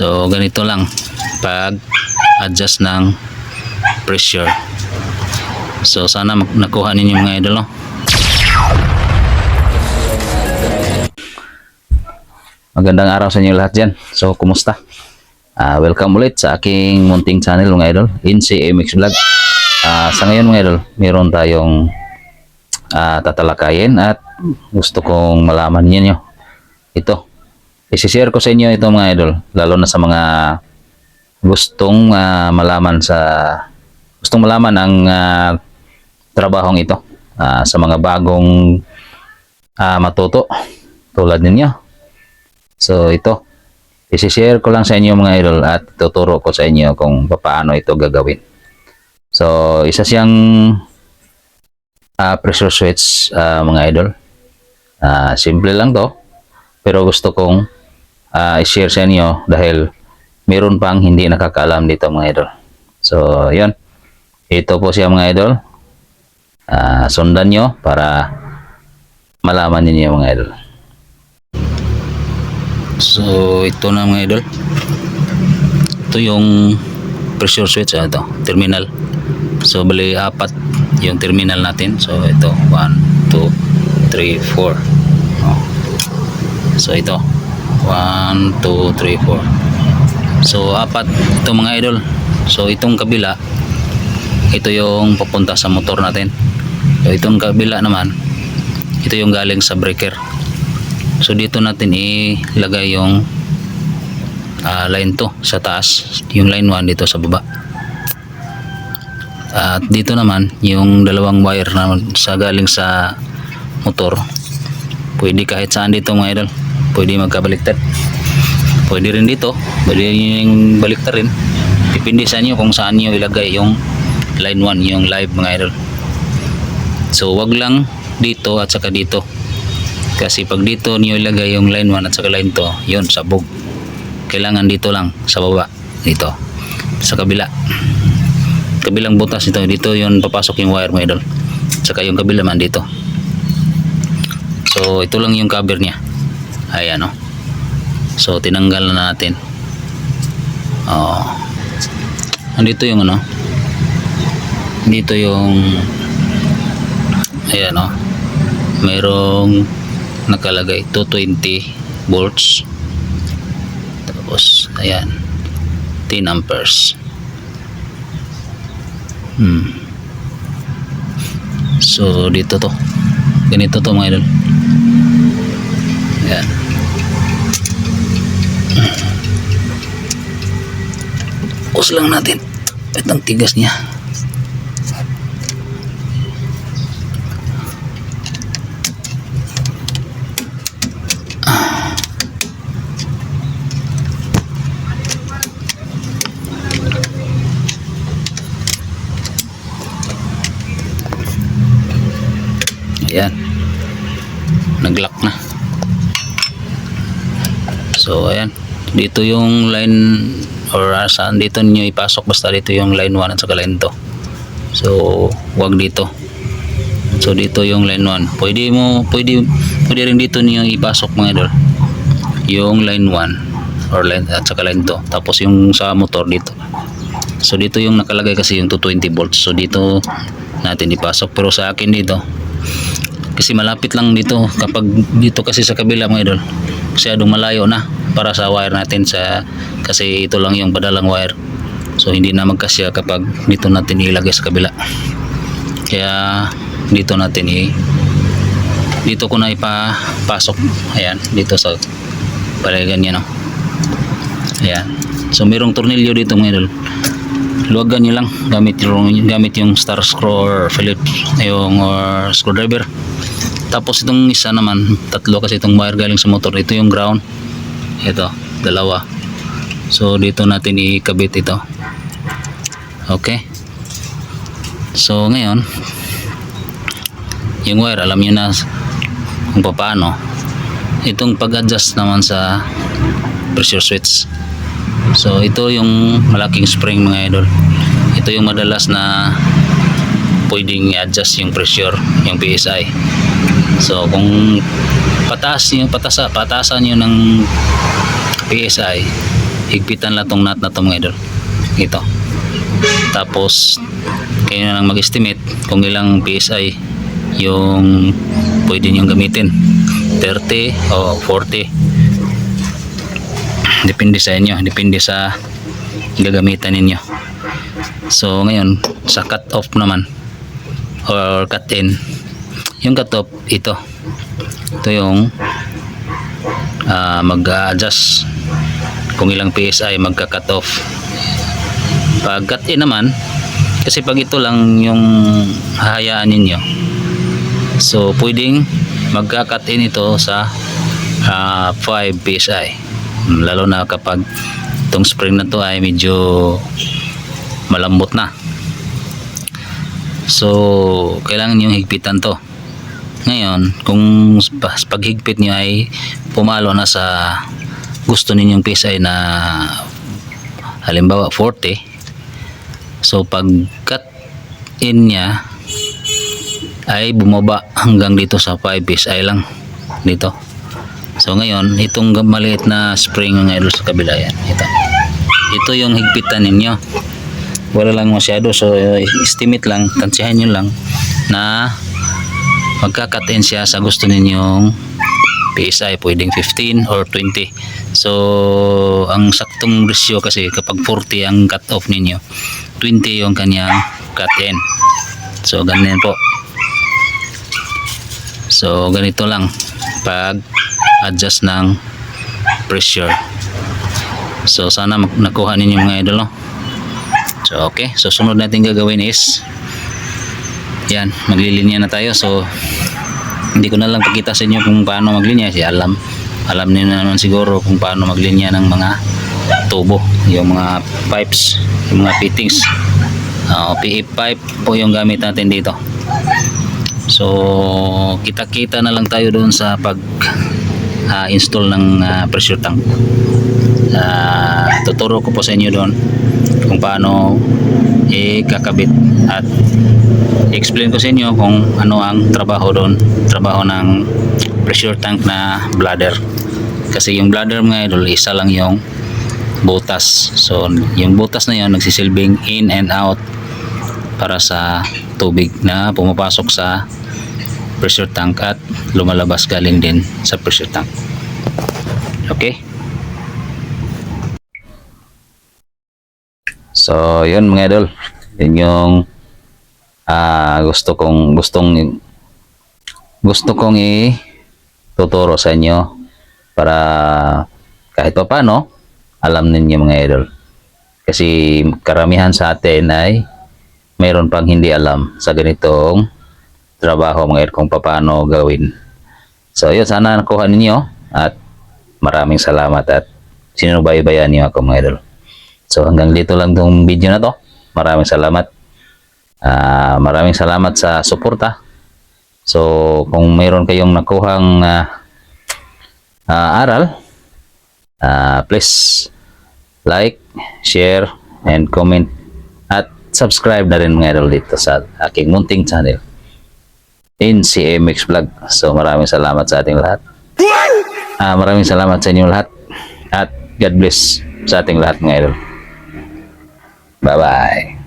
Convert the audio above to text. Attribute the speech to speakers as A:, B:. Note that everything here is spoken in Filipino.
A: So ganito lang pag adjust ng pressure. So sana nakuha ninyo mga idol. No? Magandang araw sa inyo lahat dyan. So, kumusta? Ah, welcome ulit sa aking munting channel mga idol, NCMX Vlog. Ah, sa ngayon mga idol, meron tayong ah, tatalakayin at gusto kong malaman ninyo ito. Isishare ko sa inyo ito mga idol, lalo na sa mga gustong ah, malaman sa gustong malaman ang ah, trabahong ito ah, sa mga bagong ah, matuto tulad ninyo. So ito, isishare ko lang sa inyo mga idol at tuturo ko sa inyo kung paano ito gagawin. So isa siyang ah, pressure switch ah, mga idol. Ah, simple lang to pero gusto kong ah, i-share sa inyo dahil meron pang hindi nakakaalam dito mga idol. So yun, ito po siya mga idol. Ah, sundan nyo para malaman ninyo mga idol. So, ito na mga idol. Ito yung pressure switch. Ah, ito, terminal. So, bali apat yung terminal natin. So, ito. 1, 2, 3, 4. Oh. So, ito. 1, 2, 3, 4. So, apat. Ito mga idol. So, itong kabila, ito yung papunta sa motor natin. So, itong kabila naman, ito yung galing sa breaker. So dito natin ilagay yung ah, line 2 sa taas, yung line 1 dito sa baba. At dito naman yung dalawang wire na sa galing sa motor. Pwede kahit saan dito mga idol. Pwede magkabaliktad. Pwede rin dito, pwede yung baliktad rin. Depende sa inyo kung saan niyo ilagay yung line 1, yung live mga idol. So wag lang dito at saka dito. Kasi pag dito niyo ilagay yung line 1 at saka line 2, yun, sabog. Kailangan dito lang, sa baba. Dito. Sa kabila. Kabilang butas ito. Dito yun papasok yung wire mo idol. Saka yung kabila man dito. So, ito lang yung cover niya. Ayan, oh. So, tinanggal na natin. Oh. Andito yung ano. Dito yung ayan, oh. Merong nakalagay 220 volts tapos ayan 10 amperes hmm. so dito to ganito to mga idol ayan Pause lang natin itong tigas niya Ayan. Nag-lock na. So, ayan. Dito yung line or uh, saan dito niyo ipasok basta dito yung line 1 at saka line 2. So, wag dito. So, dito yung line 1. Pwede mo, pwede, pwede rin dito niyo ipasok mga idol. Yung line 1 or line at saka line 2. Tapos yung sa motor dito. So, dito yung nakalagay kasi yung 220 volts. So, dito natin ipasok. Pero sa akin dito, kasi malapit lang dito kapag dito kasi sa kabila mga idol masyadong malayo na para sa wire natin sa kasi ito lang yung padalang wire. So hindi na magkasya kapag dito natin ilagay sa kabila. Kaya dito natin i dito ko na ipapasok. Ayan dito sa palagan niya no ayan. So merong tornilyo dito mga idol. Luwagan nyo lang gamit yung, gamit yung star screw or Phillips yung or screwdriver. Tapos itong isa naman tatlo kasi itong wire galing sa motor. Ito yung ground. Ito dalawa so dito natin ikabit ito okay so ngayon yung wire alam nyo na kung paano itong pag-adjust naman sa pressure switch So ito yung malaking spring mga idol. Ito yung madalas na pwedeng i-adjust yung pressure, yung PSI. So kung pataas yung patasa, patasan niyo ng PSI, higpitan lang tong nut na to mga idol. Ito. Tapos kayo na lang mag-estimate kung ilang PSI yung pwede niyong gamitin. 30 o 40 depende sa inyo. Depende sa gagamitan ninyo. So ngayon sa cut off naman or cut in yung cut off ito. Ito yung ah, mag-adjust kung ilang PSI magka-cut off. Pag cut in naman kasi pag ito lang yung hahayaan ninyo. So pwedeng magka-cut in ito sa ah, 5 PSI lalo na kapag itong spring na to ay medyo malambot na. So kailangan yung higpitan to. Ngayon kung pa- paghigpit nyo ay pumalo na sa gusto ninyong PSI na halimbawa 40 so pag cut in niya ay bumaba hanggang dito sa 5 PSI lang dito. So ngayon itong maliit na spring ng idol sa kabila yan. Ito. Ito yung higpitan ninyo. Wala lang masyado so estimate lang tansihan nyo lang na magkakatin siya sa gusto ninyong PSI pwedeng 15 or 20 so ang saktong ratio kasi kapag 40 ang cut off ninyo 20 yung kanyang cut in. So ganyan po. So ganito lang pag adjust ng pressure. So sana nakuha ninyo mga idol no? so okay. So sunod natin gagawin is yan maglilinya na tayo. So hindi ko na lang pakita sa inyo kung paano maglinya. Kasi alam alam niyo na naman siguro kung paano maglinya ng mga tubo yung mga pipes yung mga fittings. Uh, PE pipe po yung gamit natin dito. So kita kita na lang tayo doon sa pag ah, install ng ah, pressure tank. Ah, tuturo ko po sa inyo doon kung paano ikakabit at explain ko sa inyo kung ano ang trabaho doon. Trabaho ng pressure tank na bladder. Kasi yung bladder mga idol isa lang yung butas. So yung butas na yun nagsisilbing in and out para sa tubig na pumapasok sa pressure tank at lumalabas galing din sa pressure tank. Okay? So, yun mga idol. Yun yung ah, gusto kong gustong gusto kong i-tuturo sa inyo para kahit pa paano alam ninyo mga idol. Kasi karamihan sa atin ay mayroon pang hindi alam sa ganitong trabaho mga idol kung paano gawin. So, yun sana nakuha ninyo at maraming salamat at sinubaybayan niyo ako mga idol. So hanggang dito lang tong video na to. Maraming salamat. Ah, maraming salamat sa suporta. So kung mayroon kayong nakuhang ah, ah, aral, ah, please like, share, and comment at subscribe na rin mga idol dito sa aking munting channel in CMX Vlog. So maraming salamat sa ating lahat. Ah, maraming salamat sa inyo lahat at God bless sa ating lahat mga idol. Bye-bye.